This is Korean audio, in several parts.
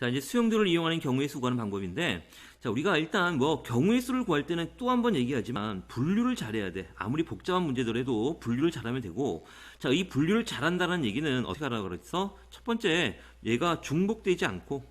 자, 이제 수용도를 이용하는 경우의 수 구하는 방법인데, 자, 우리가 일단 뭐 경우의 수를 구할 때는 또 한 번 얘기하지만 분류를 잘해야 돼. 아무리 복잡한 문제더라도 분류를 잘하면 되고, 자, 이 분류를 잘한다는 얘기는 어떻게 하라고 그랬어? 첫 번째, 얘가 중복되지 않고,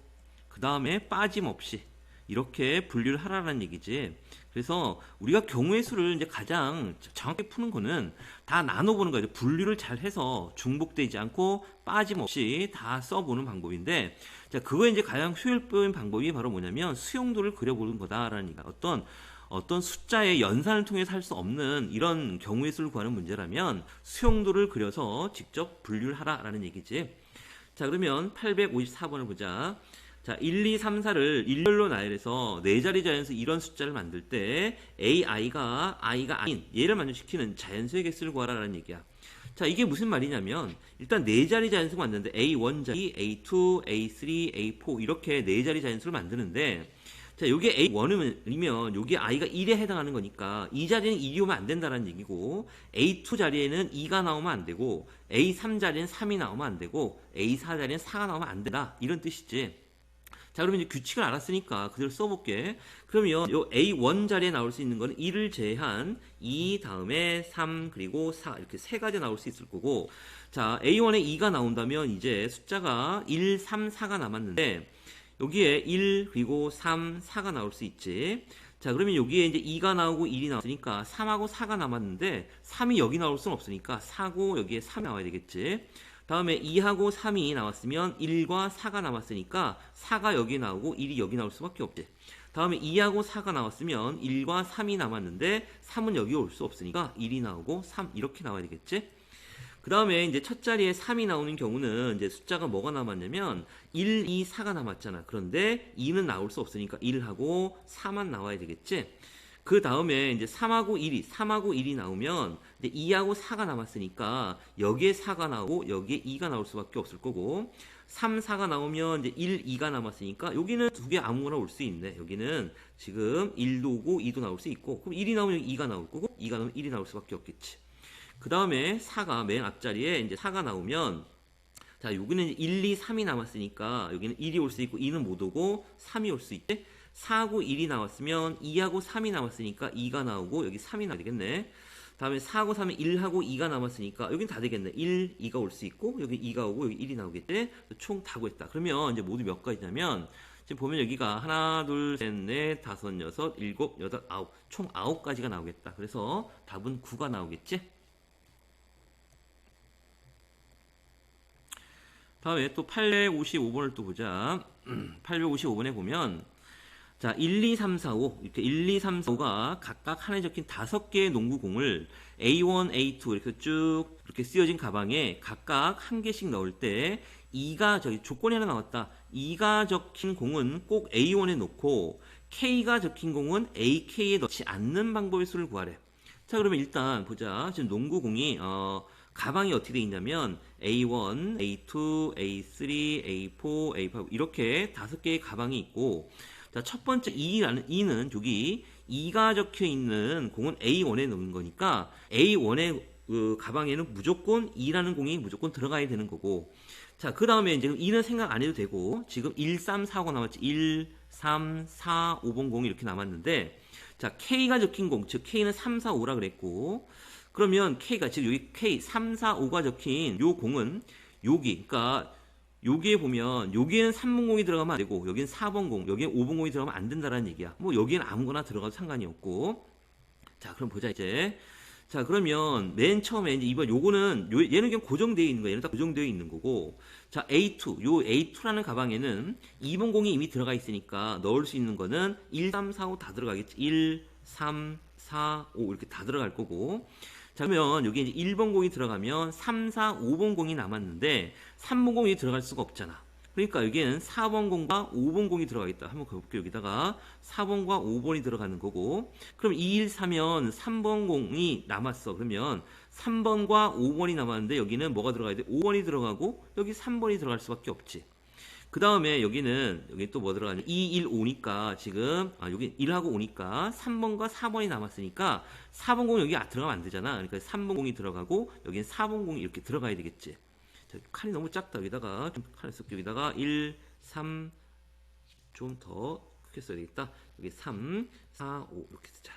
그 다음에 빠짐없이 이렇게 분류를 하라는 얘기지. 그래서 우리가 경우의 수를 이제 가장 정확히 푸는 거는 다 나눠보는 거예요. 분류를 잘 해서 중복되지 않고 빠짐없이 다 써보는 방법인데, 자, 그거 이제 가장 효율적인 방법이 바로 뭐냐면 수용도를 그려보는 거다라는 얘기야. 어떤 어떤 숫자의 연산을 통해서 할 수 없는 이런 경우의 수를 구하는 문제라면 수용도를 그려서 직접 분류를 하라라는 얘기지. 자, 그러면 854번을 보자. 자, 1, 2, 3, 4를 일렬로 나열해서 네 자리 자연수 이런 숫자를 만들 때 AI가 I가 아닌 얘를 만족시키는 자연수의 개수를 구하라라는 얘기야. 자, 이게 무슨 말이냐면 일단 네 자리 자연수가 만드는데 A1 자리, A2, A3, A4 이렇게 네 자리 자연수를 만드는데 자, 요게 A1이면 요게 I가 1에 해당하는 거니까 이 자리는 1이 오면 안 된다는 얘기고 A2 자리에는 2가 나오면 안 되고 A3 자리에는 3이 나오면 안 되고 A4 자리에는 4가 나오면 안 된다. 이런 뜻이지. 자, 그러면 이제 규칙을 알았으니까 그대로 써볼게. 그러면 요 A1 자리에 나올 수 있는 거는 1을 제한 2 다음에 3 그리고 4 이렇게 세 가지 나올 수 있을 거고 자, A1에 2가 나온다면 이제 숫자가 1, 3, 4가 남았는데 여기에 1 그리고 3, 4가 나올 수 있지. 자, 그러면 여기에 이제 2가 나오고 1이 나왔으니까 3하고 4가 남았는데 3이 여기 나올 수는 없으니까 4고 여기에 3이 나와야 되겠지. 다음에 2하고 3이 나왔으면 1과 4가 남았으니까 4가 여기 나오고 1이 여기 나올 수밖에 없지. 다음에 2하고 4가 나왔으면 1과 3이 남았는데 3은 여기 올 수 없으니까 1이 나오고 3 이렇게 나와야 되겠지. 그 다음에 이제 첫 자리에 3이 나오는 경우는 이제 숫자가 뭐가 남았냐면 1, 2, 4가 남았잖아. 그런데 2는 나올 수 없으니까 1하고 4만 나와야 되겠지. 그 다음에 이제 3하고 1이, 3하고 1이 나오면 이제 2하고 4가 남았으니까 여기에 4가 나오고 여기에 2가 나올 수밖에 없을 거고 3, 4가 나오면 이제 1, 2가 남았으니까 여기는 두 개 아무거나 올 수 있네. 여기는 지금 1도 오고 2도 나올 수 있고 그럼 1이 나오면 2가 나올 거고 2가 나오면 1이 나올 수밖에 없겠지. 그 다음에 4가 맨 앞자리에 이제 4가 나오면 자 여기는 1, 2, 3이 남았으니까 여기는 1이 올 수 있고 2는 못 오고 3이 올 수 있대. 4하고 1이 나왔으면 2하고 3이 남았으니까 2가 나오고 여기 3이 나야 되겠네. 다음에 4하고 3은 1하고 2가 남았으니까 여긴 다 되겠네. 1, 2가 올 수 있고 여기 2가 오고 여기 1이 나오겠지. 총 다 구했다. 그러면 이제 모두 몇 가지냐면 지금 보면 여기가 하나, 둘, 셋, 넷, 다섯, 여섯, 일곱, 여덟, 아홉 총 아홉 가지가 나오겠다. 그래서 답은 9가 나오겠지. 다음에 또 855번을 또 보자. 855번에 보면 자, 1, 2, 3, 4, 5 이렇게 1, 2, 3, 4, 5가 각각 하나에 적힌 다섯 개의 농구공을 A1, A2 이렇게 쭉 이렇게 쓰여진 가방에 각각 한 개씩 넣을 때 2가 저기 조건이 하나 나왔다. 2가 적힌 공은 꼭 A1에 놓고 K가 적힌 공은 AK에 넣지 않는 방법의 수를 구하래. 자, 그러면 일단 보자. 지금 농구공이 어 가방이 어떻게 돼 있냐면 A1, A2, A3, A4, A5 이렇게 다섯 개의 가방이 있고 자, 첫 번째 2라는 2는 여기 2가 적혀 있는 공은 A1에 넣는 거니까 A1의 그 가방에는 무조건 2라는 공이 무조건 들어가야 되는 거고. 자, 그 다음에 이제 2는 생각 안 해도 되고 지금 1, 3, 4가 남았지. 1, 3, 4, 5번 공이 이렇게 남았는데 자, K가 적힌 공, 즉 K는 3, 4, 5라 그랬고 그러면 K가 지금 여기 K 3, 4, 5가 적힌 요 공은 여기 그러니까 여기에 보면 여기에는 3번 공이 들어가면 안 되고 여기는 4번 공, 여기에 5번 공이 들어가면 안 된다는 얘기야. 뭐 여기에는 아무거나 들어가도 상관이 없고. 자, 그럼 보자 이제. 자, 그러면 맨 처음에 이제 이번 요거는 요, 얘는 그냥 고정되어 있는 거야. 얘는 다 고정되어 있는 거고. 자, A2. 요 A2라는 가방에는 2번 공이 이미 들어가 있으니까 넣을 수 있는 거는 1, 3, 4, 5 다 들어가겠지. 1, 3, 4, 5 이렇게 다 들어갈 거고. 자, 그러면 여기 이제 1번 공이 들어가면 3, 4, 5번 공이 남았는데 3번 공이 들어갈 수가 없잖아. 그러니까 여기는 4번 공과 5번 공이 들어가겠다. 한번 가볼게요. 여기다가 4번과 5번이 들어가는 거고. 그럼 2, 1, 3면 3번 공이 남았어. 그러면 3번과 5번이 남았는데 여기는 뭐가 들어가야 돼? 5번이 들어가고 여기 3번이 들어갈 수밖에 없지. 그 다음에 여기는 여기 또 뭐 들어가냐 2, 1, 5니까 지금 아 여기 1하고 5니까 3번과 4번이 남았으니까 4번 공 여기 들어가면 안 되잖아 그러니까 3번 공이 들어가고 여기는 4번 공이 이렇게 들어가야 되겠지 자, 칸이 너무 작다 여기다가 좀 칸을 쓸게 여기다가 1, 3, 좀 더 크게 써야 되겠다. 여기 3, 4, 5 이렇게 쓰자.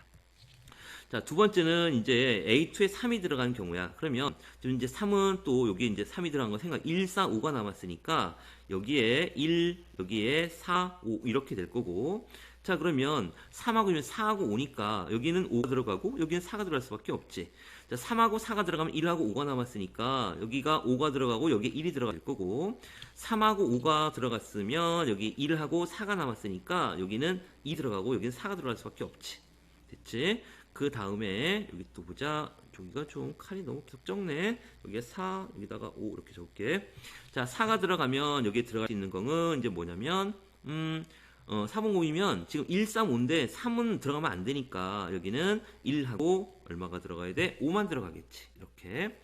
자, 두 번째는 이제 A2에 3이 들어간 경우야. 그러면 지금 이제 3은 또 여기 이제 3이 들어간 거 생각 1, 4, 5가 남았으니까 여기에 1, 여기에 4, 5 이렇게 될 거고. 자, 그러면 3하고 4하고 5니까 여기는 5가 들어가고 여기는 4가 들어갈 수밖에 없지. 자, 3하고 4가 들어가면 1하고 5가 남았으니까 여기가 5가 들어가고 여기에 1이 들어갈 거고 3하고 5가 들어갔으면 여기 1하고 4가 남았으니까 여기는 2 들어가고 여기는 4가 들어갈 수밖에 없지. 됐지? 그 다음에 여기 또 보자. 여기가 좀 칸이 너무 적네. 여기에 4, 여기다가 5 이렇게 적을게. 자, 4가 들어가면 여기에 들어갈 수 있는 거는 이제 뭐냐면 음, 어, 4번공이면 지금 1, 3, 5인데 3은 들어가면 안 되니까 여기는 1하고 얼마가 들어가야 돼? 5만 들어가겠지. 이렇게.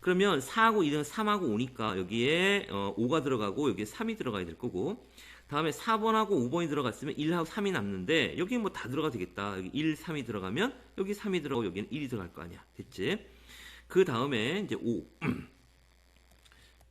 그러면 4하고 2는 3하고 5니까 여기에 어, 5가 들어가고 여기에 3이 들어가야 될 거고 다음에 4번하고 5번이 들어갔으면 1하고 3이 남는데 여기 뭐 다 들어가 되겠다. 여기 1, 3이 들어가면 여기 3이 들어가고 여기는 1이 들어갈 거 아니야. 됐지? 그 다음에 이제 5.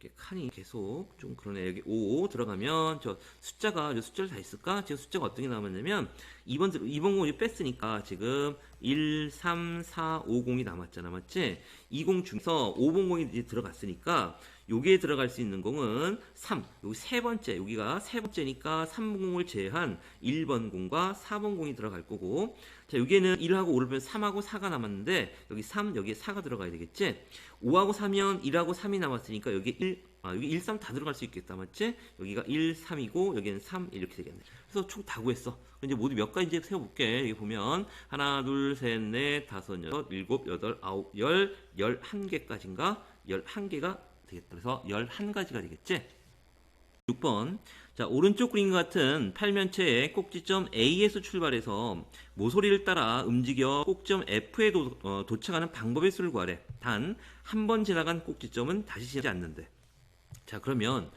이렇게 칸이 계속 좀 그러네. 여기 5 들어가면 저 숫자가 저 숫자를 다 있을까? 지금 숫자가 어떤 게 남았냐면 2번 2번 공이 뺐으니까 지금 1, 3, 4, 5 공이 남았잖아. 맞지? 2공 중에서 5번 공이 이제 들어갔으니까 여기에 들어갈 수 있는 공은 3. 여기 세 번째. 여기가 세 번째니까 3번 공을 제외한 1번 공과 4번 공이 들어갈 거고. 자, 여기에는 1하고 5를 빼면 3하고 4가 남았는데 여기 3, 여기에 4가 들어가야 되겠지? 5하고 4면 1하고 3이 남았으니까 여기 1, 아, 여기 1, 3 다 들어갈 수 있겠다. 맞지? 여기가 1, 3이고 여기는 3 이렇게 되겠네. 그래서 총 다 구했어. 이제 모두 몇 가지 이제 세워볼게. 여기 보면 하나, 둘, 셋, 넷, 다섯, 여섯, 일곱, 여덟, 아홉, 열, 열한 개까지인가? 열한 개가 되겠다. 그래서 11가지가 되겠지? 6번. 자, 오른쪽 그림 같은 팔면체의 꼭지점 A에서 출발해서 모서리를 따라 움직여 꼭지점 F에 도, 어, 도착하는 방법의 수를 구하래. 단, 한 번 지나간 꼭지점은 다시 지나지 않는데. 자, 그러면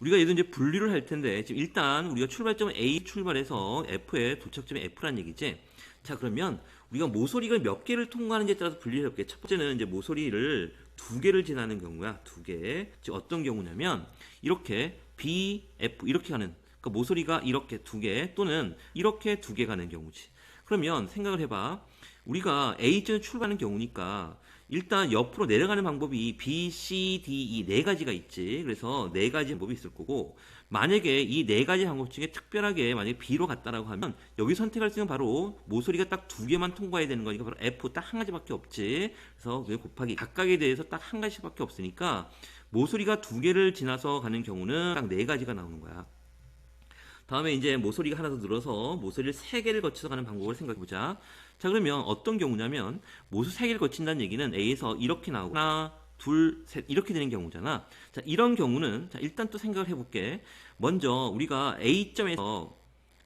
우리가 얘도 이제 분류를 할 텐데, 지금 일단 우리가 출발점 A 출발해서 F에 도착점이 F란 얘기지. 자, 그러면 우리가 모서리가 몇 개를 통과하는지에 따라서 분리를 해볼게. 첫 번째는 이제 모서리를 두 개를 지나는 경우야. 두 개. 즉 어떤 경우냐면 이렇게 B, F 이렇게 가는 그러니까 모서리가 이렇게 두 개 또는 이렇게 두 개 가는 경우지. 그러면 생각을 해봐. 우리가 A점에 출발하는 경우니까 일단 옆으로 내려가는 방법이 B, C, D, E 네 가지가 있지. 그래서 네 가지 방법이 있을 거고 만약에 이 네 가지 방법 중에 특별하게 만약에 B로 갔다라고 하면 여기 선택할 수 있는 바로 모서리가 딱 두 개만 통과해야 되는 거니까 바로 F 딱 한 가지밖에 없지. 그래서 왜 곱하기 각각에 대해서 딱 한 가지밖에 없으니까 모서리가 두 개를 지나서 가는 경우는 딱 네 가지가 나오는 거야. 다음에 이제 모서리가 하나 더 늘어서 모서리를 세 개를 거쳐서 가는 방법을 생각해 보자. 자, 그러면 어떤 경우냐면 모서 세 개를 거친다는 얘기는 A에서 이렇게 나오고 하나, 둘, 셋 이렇게 되는 경우잖아. 자, 이런 경우는 자, 일단 또 생각을 해 볼게. 먼저 우리가 A점에서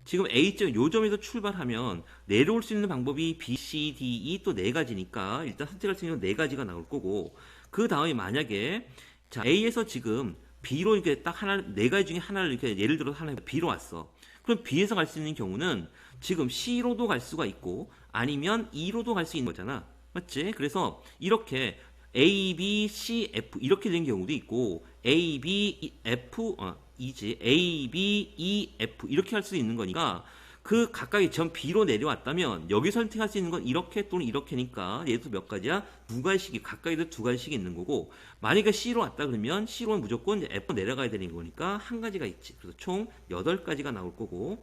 지금 A점 요 점에서 출발하면 내려올 수 있는 방법이 B, C, D, E 또 네 가지니까 일단 선택할 수 있는 네 가지가 나올 거고 그 다음에 만약에 자 A에서 지금 B로 이렇게 딱 하나 네 가지 중에 하나를 이렇게 예를 들어 하나 B로 왔어. 그럼 B에서 갈 수 있는 경우는 지금 C로도 갈 수가 있고 아니면 E로도 갈 수 있는 거잖아. 맞지? 그래서 이렇게 A, B, C, F 이렇게 된 경우도 있고 A, B, F 어, 이지 A, B, E, F 이렇게 할 수 있는 거니까 그 각각의 점 B로 내려왔다면 여기 선택할 수 있는 건 이렇게 또는 이렇게니까 얘도 몇 가지야? 두 가지씩이 각각에도 두 가지씩 있는 거고 만약에 C로 왔다 그러면 C로는 무조건 이제 F 내려가야 되는 거니까 한 가지가 있지. 그래서 총 여덟 가지가 나올 거고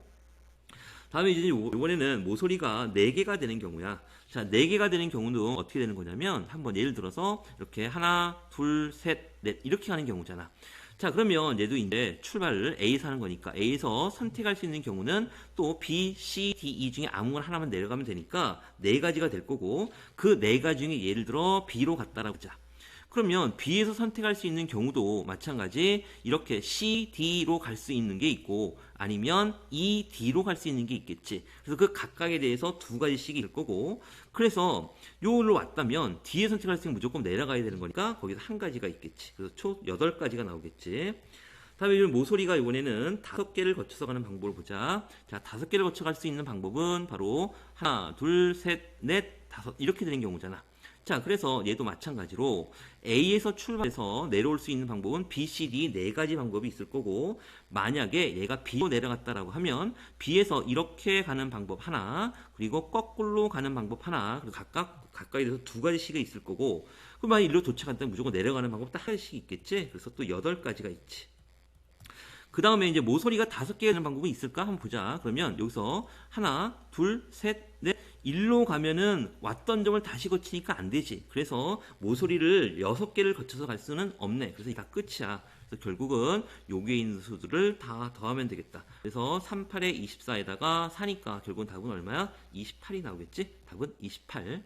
다음에 이제 이번에는 모서리가 4개가 되는 경우야. 자, 4개가 되는 경우는 어떻게 되는 거냐면, 한번 예를 들어서, 이렇게 하나, 둘, 셋, 넷, 이렇게 가는 경우잖아. 자, 그러면 얘도 이제 출발을 A에서 하는 거니까, A에서 선택할 수 있는 경우는 또 B, C, D, E 중에 아무거나 하나만 내려가면 되니까, 4가지가 될 거고, 그 4가지 중에 예를 들어 B로 갔다라고 하자. 그러면 B에서 선택할 수 있는 경우도 마찬가지 이렇게 C, D로 갈 수 있는 게 있고 아니면 E, D로 갈 수 있는 게 있겠지. 그래서 그 각각에 대해서 두 가지씩이 있을 거고 그래서 요로 왔다면 D에 선택할 수 있는 무조건 내려가야 되는 거니까 거기서 한 가지가 있겠지. 그래서 총 여덟 가지가 나오겠지. 다음에 이 모서리가 이번에는 다섯 개를 거쳐서 가는 방법을 보자. 자, 다섯 개를 거쳐 갈 수 있는 방법은 바로 하나, 둘, 셋, 넷, 다섯 이렇게 되는 경우잖아. 자, 그래서 얘도 마찬가지로 A에서 출발해서 내려올 수 있는 방법은 B, C, D 네 가지 방법이 있을 거고 만약에 얘가 B로 내려갔다라고 하면 B에서 이렇게 가는 방법 하나 그리고 거꾸로 가는 방법 하나 그리고 각각 가까이 돼서 두 가지씩이 있을 거고 그럼 만약 일로 도착한다면 무조건 내려가는 방법 딱 하나씩 있겠지? 그래서 또 여덟 가지가 있지 그 다음에 이제 모서리가 다섯 개의 방법이 있을까 한번 보자 그러면 여기서 하나 둘 셋 넷 일로 가면은 왔던 점을 다시 거치니까 안 되지. 그래서 모서리를 여섯 개를 거쳐서 갈 수는 없네. 그래서 이게 다 끝이야. 그래서 결국은 여기에 있는 수들을 다 더하면 되겠다. 그래서 38에 24에다가 4니까 결국은 답은 얼마야? 28이 나오겠지? 답은 28.